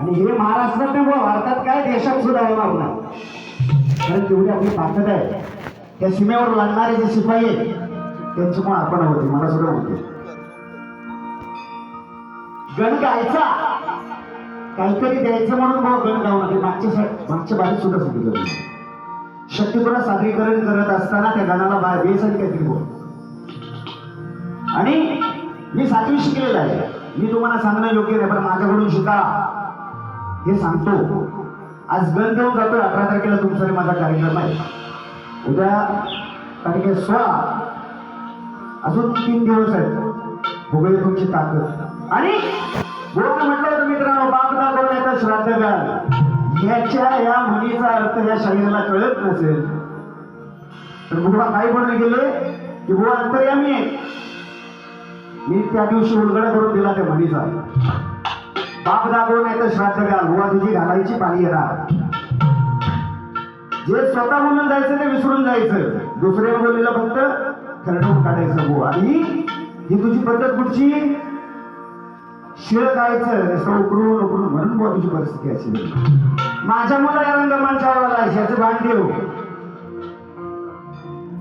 आणि हे महाराष्ट्रात नाही भारतात काय देशात सुद्धा होणार नाही. कारण तेवढी आपली ताकद आहे. त्या सीमेवर लढणारे जे शिपाई आहेत त्यांची पण आपण होते मला सुद्धा होते गण गायचा. काहीतरी द्यायचं म्हणून भाऊ गण गावं लागेल मागच्या मागच्या बारीक सुद्धा सांगितलं शक्तीपुरा सादरीकरण करत असताना त्या गणाला बाहेर बेस आणि काहीतरी बोल. आणि मी सातवी शिकलेला आहे. मी तुम्हाला सांगणं योग्य नाही पण माझ्याकडून शिका. हे सांगतो. आज गण देऊन जातोय अठरा तारखेला तुमचा माझा कार्यक्रम आहे. उद्या तारखे सोळा. अजून तीन दिवस आहेत. बघूया तुमची ताकद. आणि बोलणं म्हटलं तर मित्रांनो बाप दाखवला येतं श्राद्ध घाल याच्या या म्हणीचा अर्थ या शरीराला कळत नसेल. तर बुवा काय म्हणून गेले की बुवा अंतर्यामी आहे. मी त्या दिवशी उलगडा करून दिला त्या म्हणीचा. बाप दाखवून तर श्राद्ध घाल बुवा तुझी घालायची पाणी येणार. जे स्वतः बोलून जायचं ते विसरून जायचं. दुसऱ्या बोलीला फक्त खरडून काढायचं बुवा. आणि ही तुझी पद्धत कुठची? शिळ गायचं. नुसतं उकरून उकरून म्हणून बुवा तुझी परिस्थिती असेल माझ्या मुला या रंगमंचावर आला याचं भान ठेव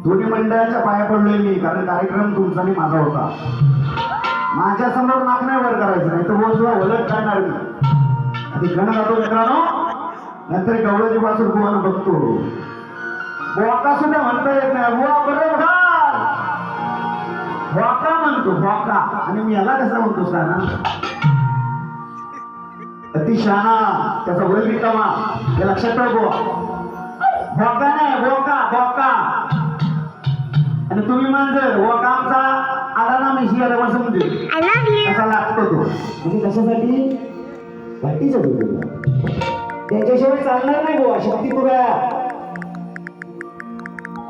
दोन्ही मंडळाच्या पाया पडलोय मी कारण कार्यक्रम तुमचा आणि माझा होता. माझ्यासमोर नाक नाही वर करायचं. ओलट काढणार मी गण गातो मित्रांनो नंतर गवळाची पासून तुम्हाला बघतो. वाका सुद्धा म्हणता येत नाही. बुवा बरोबर. वाका म्हणतो वाका. आणि मी याला कसा म्हणतो शहाणा अति शहाणा त्याचा वय रिकामा. हे लक्षात ठेव गोवा भोका नाही भोका भोका आणि तुम्ही मांजर भोका आमचा. आला ना मी शियाला बसून दे I love you. कसा लागतो तो? म्हणजे कशासाठी? वाटीचा दुर्गा त्याच्याशिवाय चालणार नाही बुवा शक्ती तुला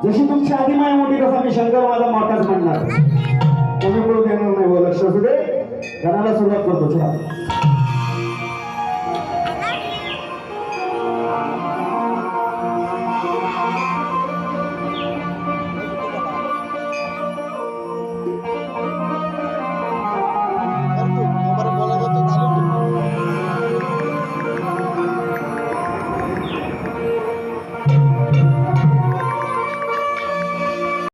जशी तुमची आधी माय मोठी तसा मी शंकर माझा मोठाच म्हणणार. कमी पडू देणार नाही लक्ष असू दे. गणाला सुरुवात करतो चला.